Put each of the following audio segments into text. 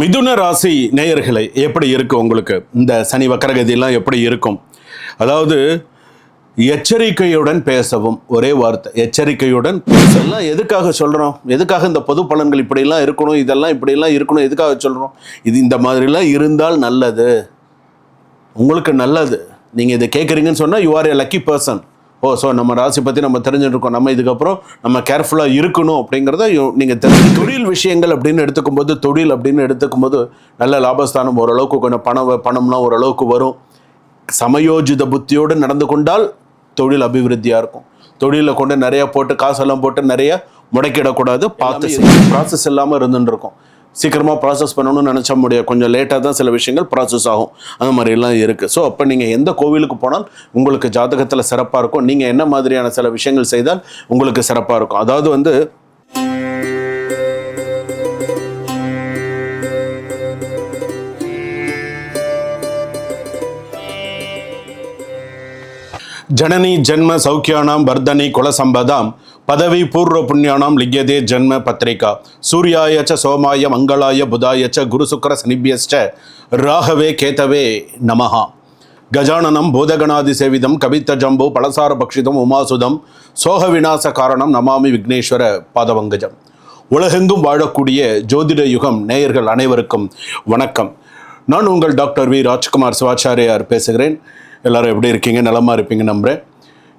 மிதுன ராசி நேயர்களை எப்படி இருக்கும் உங்களுக்கு? இந்த சனி வக்கரகதியெல்லாம் எப்படி இருக்கும்? அதாவது எச்சரிக்கையுடன் பேசவும் ஒரே வார்த்தை எச்சரிக்கையுடன் பேசலாம். எதுக்காக சொல்கிறோம் எதுக்காக இந்த பொது பலன்கள் இப்படிலாம் இருக்கணும்? இதெல்லாம் இப்படிலாம் இருக்கணும்? எதுக்காக சொல்கிறோம் இது இந்த மாதிரிலாம் இருந்தால் நல்லது. உங்களுக்கு நல்லது. நீங்கள் இதை கேட்குறீங்கன்னு சொன்னால் you are a lucky person oh so நம்ம ராசி பற்றி நம்ம தெரிஞ்சுருக்கோம். நம்ம இதுக்கப்புறம் நம்ம கேர்ஃபுல்லாக இருக்கணும் அப்படிங்கிறத நீங்கள் தெரிஞ்சு தொழில் விஷயங்கள் அப்படின்னு எடுத்துக்கும் போது தொழில் அப்படின்னு எடுத்துக்கும் போது நல்ல லாபஸ்தானம் ஓரளவுக்கு கொஞ்சம் பணம் பணம்லாம் ஓரளவுக்கு வரும். சமயோஜித புத்தியோடு நடந்து கொண்டால் தொழில் அபிவிருத்தியாக இருக்கும். தொழிலில் கொண்டு நிறைய போட்டு காசெல்லாம் போட்டு நிறைய முடக்கிடக்கூடாது. பார்த்து ப்ராசஸ் இல்லாமல் இருந்துட்டு இருக்கும். சீக்கிரமாக ப்ராசஸ் பண்ணணும்னு நினச்ச முடியாது. கொஞ்சம் லேட்டாக தான் சில விஷயங்கள் ப்ராசஸ் ஆகும். அந்த மாதிரிலாம் இருக்குது ஸோ அப்போ நீங்கள் எந்த கோவிலுக்கு போனால் உங்களுக்கு ஜாதகத்தில் சிறப்பாக இருக்கும். நீங்கள் என்ன மாதிரியான சில விஷயங்கள் செய்தால் உங்களுக்கு சிறப்பாக இருக்கும். அதாவது வந்து ஜனனி ஜென்ம சௌக்கியானாம் வர்தனி குலசம்பதாம் பதவி பூர்வ புண்ணியானாம் லிங்கதே ஜென்ம பத்திரிகா. சூர்யாய ச சோமாய மங்களாய புதாய ச குரு சுக்கர ராகவே கேதவே நமஹா. கஜானனம் பூதகணாதி சேவிதம் கவித்த ஜம்பு பலசார பக்ஷிதம் உமாசுதம் சோக விநாச காரணம் நமாமி விக்னேஸ்வர பாதவங்கஜம். உலகெங்கும் வாழக்கூடிய ஜோதிட யுகம் நேயர்கள் அனைவருக்கும் வணக்கம். நான் உங்கள் டாக்டர் வி. ராஜ்குமார் சிவாச்சாரியார் பேசுகிறேன். எல்லாரும் எப்படி இருக்கீங்க? நலமா இருப்பீங்க நம்புகிறேன்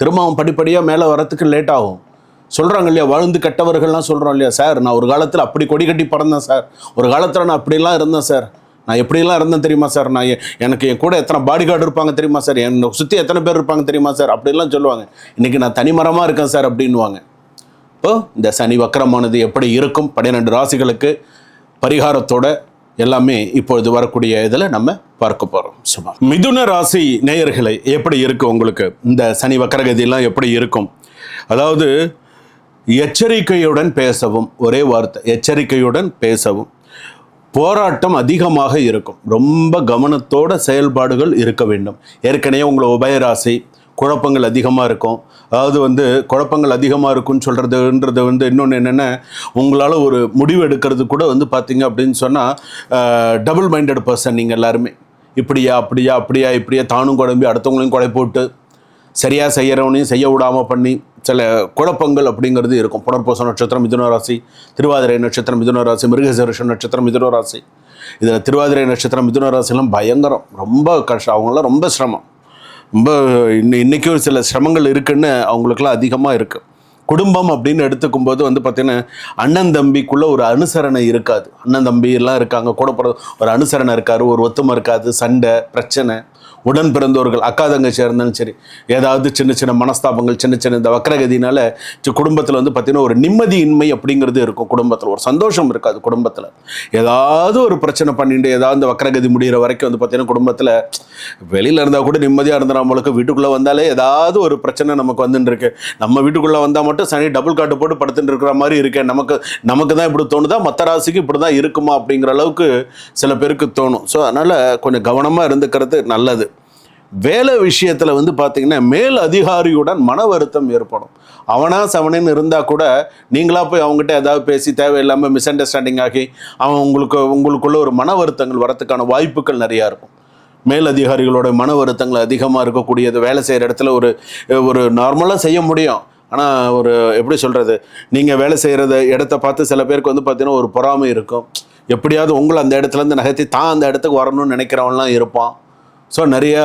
திரும்ப அவன் படிப்படியாக மேலே வரத்துக்கு லேட் ஆகும். சொல்கிறாங்க இல்லையா வாழ்ந்து கெட்டவர்கள்லாம் சொல்கிறோம் இல்லையா சார் நான் ஒரு காலத்தில் அப்படி கொடி கட்டி பறந்தேன் சார். ஒரு காலத்தில் நான் அப்படிலாம் இருந்தேன் சார். நான் எப்படிலாம் இருந்தேன் தெரியுமா சார்? நான் எனக்கு என் கூட எத்தனை பாடி கார்டு இருப்பாங்க தெரியுமா சார்? என்னை சுற்றி எத்தனை பேர் இருப்பாங்க தெரியுமா சார்? அப்படிலாம் சொல்லுவாங்க. இன்றைக்கி நான் தனிமரமாக இருக்கேன் சார் அப்படின்வாங்க இப்போ இந்த சனி வக்கரமானது எப்படி இருக்கும்? பன்னிரெண்டு ராசிகளுக்கு பரிகாரத்தோட எல்லாமே இப்பொழுது வரக்கூடிய இதில் நம்ம பார்க்க போகிறோம் சும்மா. மிதுன ராசி நேயர்களை எப்படி இருக்கு உங்களுக்கு? இந்த சனி வக்கரகதியெல்லாம் எப்படி இருக்கும்? அதாவது எச்சரிக்கையுடன் பேசவும் ஒரே வார்த்தை எச்சரிக்கையுடன் பேசவும். போராட்டம் அதிகமாக இருக்கும். ரொம்ப கவனத்தோட செயல்பாடுகள் இருக்க வேண்டும். ஏற்கனவே உங்களை உபயராசி குழப்பங்கள் அதிகமாக இருக்கும். அதாவது வந்து குழப்பங்கள் அதிகமாக இருக்கும்னு சொல்கிறதுன்றது வந்து இன்னொன்று என்னென்னா உங்களால் ஒரு முடிவு எடுக்கிறது கூட வந்து பார்த்தீங்க அப்படின்னு சொன்னால் டபுள் மைண்டட் பர்சன் நீங்கள் எல்லாருமே. இப்படியா அப்படியா அப்படியா இப்படியா தானும் குழம்பி அடுத்தவங்களையும் குழப்பி போட்டு சரியாக செய்கிறவனையும் செய்ய விடாமல் பண்ணி சில குழப்பங்கள் அப்படிங்கிறது இருக்கும். புனர்பூச நட்சத்திரம் மிதுன ராசி திருவாதிரை நட்சத்திரம் மிதுன ராசி நட்சத்திரம் மிதுன ராசி. இதில் திருவாதிரை நட்சத்திரம் மிதுன ராசிலாம் பயங்கரம். ரொம்ப கஷ்டம். அவங்களாம் ரொம்ப சிரமம். ரொம்ப இன்ன இன்றைக்கும் சில சிரமங்கள் இருக்குன்னு அவங்களுக்குலாம் அதிகமாக இருக்குது குடும்பம் அப்படின்னு எடுத்துக்கும் போது வந்து பார்த்தீங்கன்னா அண்ணன் தம்பிக்குள்ளே ஒரு அனுசரணை இருக்காது. அண்ணன் தம்பி எல்லாம் இருக்காங்க கூட பிற ஒரு அனுசரணை இருக்காரு ஒரு ஒத்துமை இருக்காது சண்டை பிரச்சனை. உடன் பிறந்தவர்கள் அக்கா தங்கச்சி இருந்தாலும் சரி ஏதாவது சின்ன சின்ன மனஸ்தாபங்கள் சின்ன சின்ன இந்த வக்கரகதினால குடும்பத்தில் வந்து பார்த்தீங்கன்னா ஒரு நிம்மதியின்மை அப்படிங்கிறது இருக்கும் குடும்பத்தில். ஒரு சந்தோஷம் இருக்காது குடும்பத்தில். ஏதாவது ஒரு பிரச்சனை பண்ணிட்டு ஏதாவது இந்த வக்கரகதி முடிகிற வரைக்கும் வந்து பார்த்தீங்கன்னா குடும்பத்தில் வெளியில் இருந்தால் கூட நிம்மதியாக இருந்தால் நம்மளுக்கு வீட்டுக்குள்ளே வந்தாலே ஏதாவது ஒரு பிரச்சனை நமக்கு வந்துட்டு இருக்கு நம்ம வீட்டுக்குள்ளே வந்தால் மட்டும் சனி டபுள் காட்டு போட்டு படுத்துட்டு இருக்கிற மாதிரி இருக்கேன் நமக்கு நமக்கு தான் இப்படி தோணுதா? மற்ற ராசிக்கு இப்படி தான் இருக்குமா அப்படிங்கிற அளவுக்கு சில பேருக்கு தோணும். ஸோ அதனால் கொஞ்சம் கவனமாக இருந்துக்கிறது நல்லது. வேலை விஷயத்தில் வந்து பார்த்திங்கன்னா மேல் அதிகாரியுடன் மன வருத்தம் ஏற்படும். அவனா சவனின்னு இருந்தால் கூட நீங்களா போய் அவங்ககிட்ட ஏதாவது பேசி தேவையில்லாமல் மிஸ் அண்டர்ஸ்டாண்டிங் ஆகி அவன் உங்களுக்கு உங்களுக்குள்ள ஒரு மன வருத்தங்கள் வரத்துக்கான வாய்ப்புகள் நிறையா இருக்கும். மேல் அதிகாரிகளோட மன வருத்தங்கள் அதிகமாக இருக்கக்கூடியது. வேலை செய்கிற இடத்துல ஒரு ஒரு நார்மலாக செய்ய முடியும். ஆனால் ஒரு எப்படி சொல்கிறது நீங்கள் வேலை செய்கிறத இடத்த பார்த்து சில பேருக்கு வந்து பார்த்தீங்கன்னா ஒரு பொறாமை இருக்கும். எப்படியாவது உங்களை அந்த இடத்துலேருந்து நகர்த்தி தான் அந்த இடத்துக்கு வரணும்னு நினைக்கிறவன்லாம் இருப்பான். ஸோ நிறைய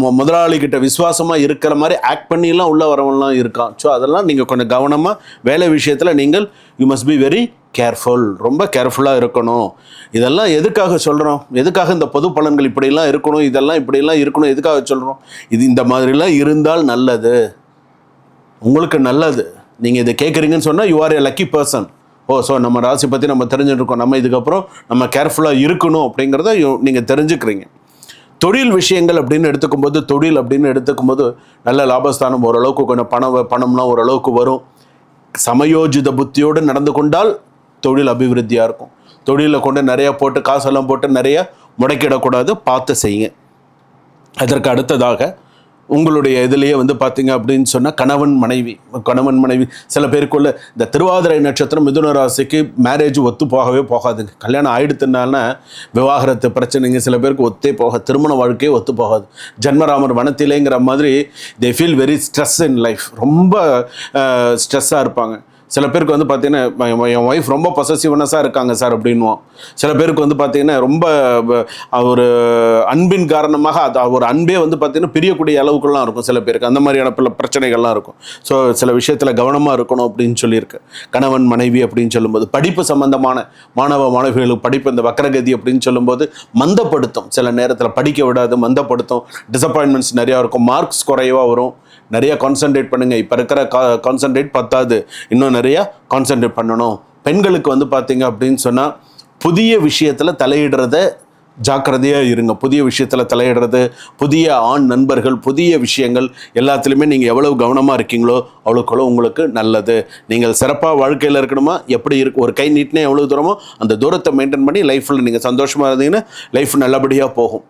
மு- முதலாளிகிட்ட விசுவாசமாக இருக்கிற மாதிரி ஆக்ட் பண்ணிலாம் உள்ளே வரவங்களாம் இருக்கான். ஸோ அதெல்லாம் நீங்கள் கொஞ்சம் கவனமாக வேலை விஷயத்தில் நீங்கள் you must be very careful ரொம்ப கேர்ஃபுல்லாக இருக்கணும். இதெல்லாம் எதுக்காக சொல்கிறோம் எதுக்காக இந்த பொது பலன்கள் இப்படிலாம் இருக்கணும்? இதெல்லாம் இப்படிலாம் இருக்கணும். எதுக்காக சொல்கிறோம் இது இந்த மாதிரிலாம் இருந்தால் நல்லது. உங்களுக்கு நல்லது. நீங்கள் இதை கேட்குறீங்கன்னு சொன்னால் you are a lucky person oh so நம்ம ராசி பற்றி நம்ம தெரிஞ்சுருக்கோம் நம்ம இதுக்கப்புறம் நம்ம கேர்ஃபுல்லாக இருக்கணும் அப்படிங்கிறத நீங்கள் தெரிஞ்சுக்கிறீங்க. தொழில் விஷயங்கள் அப்படின்னு எடுத்துக்கும்போது தொழில் அப்படின்னு எடுத்துக்கும்போது நல்ல லாபஸ்தானம் ஓரளவுக்கு கொஞ்சம் பணம் பணம்லாம் ஓரளவுக்கு வரும். சமயோஜித புத்தியோடு நடந்து கொண்டால் தொழில் அபிவிருத்தியாக இருக்கும். தொழிலை கொண்டு நிறையா போட்டு காசெல்லாம் போட்டு நிறைய முடக்கிடக்கூடாது பார்த்து செய்யுங்க. அதற்கு அடுத்ததாக உங்களுடைய இதுலேயே வந்து பார்த்தீங்க அப்படின்னு சொன்னால் கணவன் மனைவி கணவன் மனைவி சில பேருக்குள்ள இந்த திருவாதிரை நட்சத்திரம் மிதுன ராசிக்கு மேரேஜ் ஒத்து போகவே போகாதுங்க. கல்யாணம் ஆயிடுத்துனால விவாகரத்து பிரச்சனைங்க சில பேருக்கு ஒத்தே போக திருமண வாழ்க்கையே ஒத்து போகாது. ஜன்மராமர் வனத்திலேங்கிற மாதிரி they feel very stress in life ரொம்ப ஸ்ட்ரெஸ்ஸாக இருப்பாங்க. சில பேருக்கு வந்து பார்த்தீங்கன்னா என் ஒய்ஃப் ரொம்ப பொசசிவ்னஸாக இருக்காங்க சார் அப்படின்வோம் சில பேருக்கு வந்து பார்த்தீங்கன்னா ரொம்ப ஒரு அன்பின் காரணமாக அது ஒரு அன்பே வந்து பார்த்தீங்கன்னா பிரியக்கூடிய அளவுக்குலாம் இருக்கும் சில பேருக்கு. அந்த மாதிரியான பல பிரச்சனைகள்லாம் இருக்கும். ஸோ சில விஷயத்தில் கவனமாக இருக்கணும் அப்படின்னு சொல்லியிருக்கு. கணவன் மனைவி அப்படின்னு சொல்லும்போது படிப்பு சம்பந்தமான மாணவ மாணவிகளுக்கு படிப்பு இந்த வக்கரகதி அப்படின்னு சொல்லும்போது மந்தப்படுத்தும். சில நேரத்தில் படிக்க விடாது மந்தப்படுத்தும். டிசப்பாயின்மெண்ட்ஸ் நிறையா இருக்கும். மார்க்ஸ் குறைவாக வரும். நிறைய கான்சென்ட்ரேட் பண்ணுங்கள் இப்போ இருக்கிற கா கான்சென்ட்ரேட் பத்தாது. இன்னும் நிறையா கான்சென்ட்ரேட் பண்ணணும். பெண்களுக்கு வந்து பார்த்தீங்க அப்படின்னு சொன்னால் புதிய விஷயத்தில் தலையிடுறத ஜாக்கிரதையாக இருங்க. புதிய விஷயத்தில் தலையிடுறது புதிய ஆண் நண்பர்கள் புதிய விஷயங்கள் எல்லாத்துலேயுமே நீங்கள் எவ்வளவு கவனமாக இருக்கீங்களோ அவ்வளோக்கு உங்களுக்கு நல்லது. நீங்கள் சிறப்பாக வாழ்க்கையில் இருக்கணுமா? எப்படி இருக்கு? ஒரு கை நீட்டினே எவ்வளோ தூரமோ அந்த தூரத்தை மெயின்டைன் பண்ணி லைஃப்பில் நீங்கள் சந்தோஷமாக இருந்தீங்கன்னா லைஃப் நல்லபடியாக போகும்.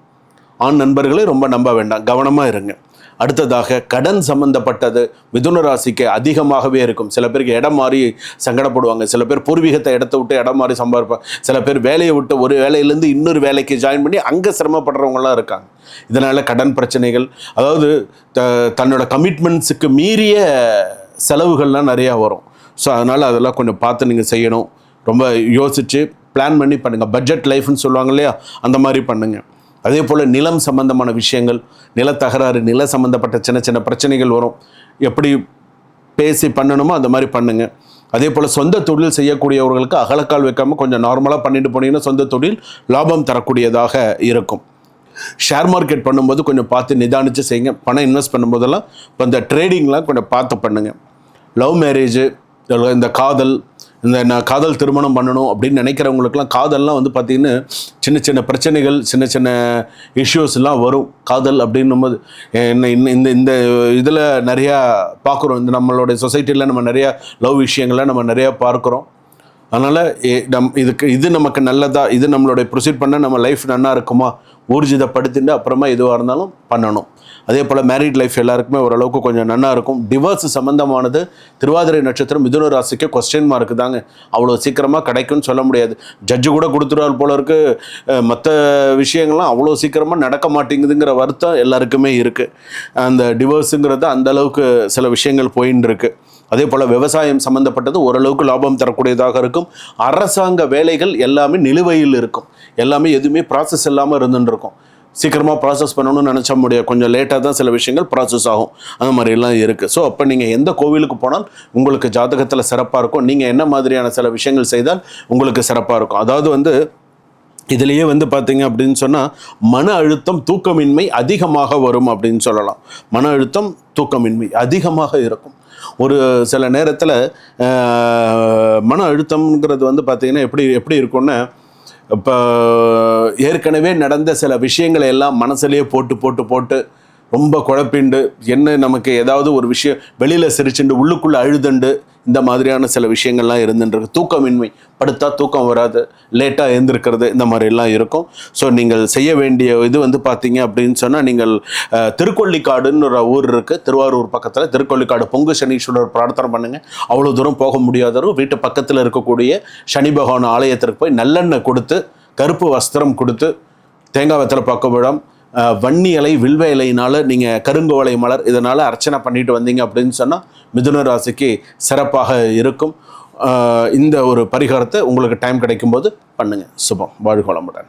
ஆண் நண்பர்களை ரொம்ப நம்ப வேண்டாம். கவனமாக இருங்க. அடுத்ததாக கடன் சம்பந்தப்பட்டது மிதுன ராசிக்கு அதிகமாகவே இருக்கும். சில பேருக்கு இடம் மாறி சங்கடப்படுவாங்க. சில பேர் பூர்வீகத்தை இடத்த விட்டு இடம் மாறி சம்பாதிப்பாங்க சில பேர் வேலையை விட்டு ஒரு வேலையிலேருந்து இன்னொரு வேலைக்கு ஜாயின் பண்ணி அங்கே சிரமப்படுறவங்களாம் இருக்காங்க. இதனால் கடன் பிரச்சனைகள் அதாவது த- தன்னோட கமிட்மெண்ட்ஸுக்கு மீறிய செலவுகள்லாம் நிறையா வரும். ஸோ அதனால் அதெல்லாம் கொஞ்சம் பார்த்து நீங்கள் செய்யணும். ரொம்ப யோசித்து பிளான் பண்ணி பண்ணுங்கள் பட்ஜெட் லைஃப்னு சொல்லுவாங்க இல்லையா? அந்த மாதிரி பண்ணுங்கள் அதே போல் நிலம் சம்பந்தமான விஷயங்கள் நிலத்தகராறு நில சம்பந்தப்பட்ட சின்ன சின்ன பிரச்சனைகள் வரும். எப்படி பேசி பண்ணணுமோ அந்த மாதிரி பண்ணுங்கள் அதே போல் சொந்த தொழில் செய்யக்கூடியவர்களுக்கு அகலக்கால் வைக்காமல் கொஞ்சம் நார்மலாக பண்ணிட்டு போனீங்கன்னா சொந்த தொழில் லாபம் தரக்கூடியதாக இருக்கும். ஷேர் மார்க்கெட் பண்ணும்போது கொஞ்சம் பார்த்து நிதானித்து செய்யுங்க. பணம் இன்வெஸ்ட் பண்ணும்போதெல்லாம் இப்போ இந்த ட்ரேடிங்லாம் கொஞ்சம் பார்த்து பண்ணுங்கள் லவ் மேரேஜு இந்த காதல் இந்த நான் காதல் திருமணம் பண்ணணும் அப்படின்னு நினைக்கிறவங்களுக்குலாம் காதல்லாம் வந்து பார்த்திங்கன்னா சின்ன சின்ன பிரச்சனைகள் சின்ன சின்ன இஷ்யூஸ்லாம் வரும். காதல் அப்படின்னும் போது என்ன இந்த இந்த இதில் நிறையா பார்க்குறோம். இந்த நம்மளுடைய சொசைட்டியில் நம்ம நிறையா லவ் விஷயங்களை நம்ம நிறையா பார்க்குறோம். அதனால் நம் இதுக்கு இது நமக்கு நல்லதா இது நம்மளுடைய ப்ரொசீட் பண்ணால் நம்ம லைஃப் நல்லா இருக்குமா? ஊர்ஜிதப்படுத்திட்டு அப்புறமா எதுவாக இருந்தாலும் பண்ணணும். அதே போல் மேரிட் லைஃப் எல்லாருக்குமே ஓரளவுக்கு கொஞ்சம் நன்னா இருக்கும். டிவோர்ஸ் சம்மந்தமானது திருவாதிரை நட்சத்திரம் மிதுன ராசிக்கு கொஸ்டின் மார்க் தாங்க. அவ்வளோ சீக்கிரமாக கிடைக்கும்னு சொல்ல முடியாது. ஜட்ஜு கூட கொடுத்துருவார் போல இருக்கு. மற்ற விஷயங்கள்லாம் அவ்வளோ சீக்கிரமாக நடக்க மாட்டேங்குதுங்கிற வருத்தம் எல்லாருக்குமே இருக்குது அந்த டிவோர்ஸுங்கிறது அந்த அளவுக்கு சில விஷயங்கள் போயின்னு இருக்கு. அதே போல் விவசாயம் சம்மந்தப்பட்டது ஓரளவுக்கு லாபம் தரக்கூடியதாக இருக்கும். அரசாங்க வேலைகள் எல்லாமே நிலுவையில் இருக்கும். எல்லாமே எதுவுமே ப்ராசஸ் இல்லாமல் இருந்துட்டு இருக்கும். சீக்கிரமாக ப்ராசஸ் பண்ணணும்னு நினச்ச முடியாது. கொஞ்சம் லேட்டாக தான் சில விஷயங்கள் ப்ராசஸ் ஆகும். அந்த மாதிரிலாம் இருக்குது ஸோ அப்போ நீங்கள் எந்த கோவிலுக்கு போனால் உங்களுக்கு ஜாதகத்தில் சிறப்பாக இருக்கும். நீங்கள் என்ன மாதிரியான சில விஷயங்கள் செய்தால் உங்களுக்கு சிறப்பாக இருக்கும். அதாவது வந்து இதுலேயே வந்து பார்த்தீங்க அப்படின்னு சொன்னால் மன அழுத்தம் தூக்கமின்மை அதிகமாக வரும் அப்படின்னு சொல்லலாம். மன அழுத்தம் தூக்கமின்மை அதிகமாக இருக்கும். ஒரு சில நேரத்தில் மன அழுத்தம்ங்கிறது வந்து பார்த்திங்கன்னா எப்படி எப்படி இருக்கும்னா இப்போ ஏற்கனவே நடந்த சில விஷயங்களை எல்லாம் மனசுலேயே போட்டு போட்டு போட்டு ரொம்ப குழப்பிண்டு என்ன நமக்கு ஏதாவது ஒரு விஷயம் வெளியில் சிரிச்சுண்டு உள்ளுக்குள்ளே அழுதுண்டு இந்த மாதிரியான சில விஷயங்கள்லாம் இருந்துருக்கு தூக்கமின்மை. படுத்தா தூக்கம் வராது லேட்டாக எழுந்திருக்கிறது இந்த மாதிரிலாம் இருக்கும். ஸோ நீங்கள் செய்ய வேண்டிய இது வந்து பார்த்தீங்க அப்படின்னு சொன்னால் நீங்கள் திருக்கொல்லிக்காடுன்னு திருக்கொள்ளிக்காடுன்னு ஒரு ஊர் இருக்குது திருவாரூர் பக்கத்தில் திருக்கொள்ளிக்காடு. பொங்கு சனீஸ்வரர் பிரார்த்தனை பண்ணுங்கள் அவ்வளோ தூரம் போக முடியாதவரும் வீட்டு பக்கத்தில் இருக்கக்கூடிய சனி பகவான் ஆலயத்திற்கு போய் நல்லெண்ணெய் கொடுத்து கருப்பு வஸ்திரம் கொடுத்து தேங்காய் வெத்தலை பக்கம் விழம் வன்னி இலை வில்வ இலையினால நீங்கள் கருங்கோலை மலர் இதனால் அர்ச்சனை பண்ணிட்டு வந்தீங்க அப்படின்னு சொன்னால் மிதுன ராசிக்கு சிறப்பாக இருக்கும். இந்த ஒரு பரிகாரத்தை உங்களுக்கு டைம் கிடைக்கும்போது பண்ணுங்கள் சுபம். வாழ்கோளமுடன்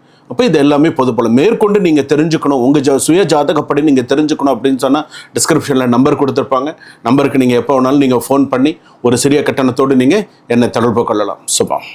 அப்போ இது எல்லாமே பொது மேற்கொண்டு நீங்கள் தெரிஞ்சுக்கணும். உங்கள் ஜா சுய ஜாதகப்படி நீங்கள் தெரிஞ்சுக்கணும் அப்படின்னு சொன்னால் டிஸ்கிரிப்ஷனில் நம்பர் கொடுத்துருப்பாங்க. நம்பருக்கு நீங்கள் எப்போ வேணாலும் நீங்கள் ஃபோன் பண்ணி ஒரு சிறிய கட்டணத்தோடு நீங்கள் என்னை தொடர்பு கொள்ளலாம். சுபம்.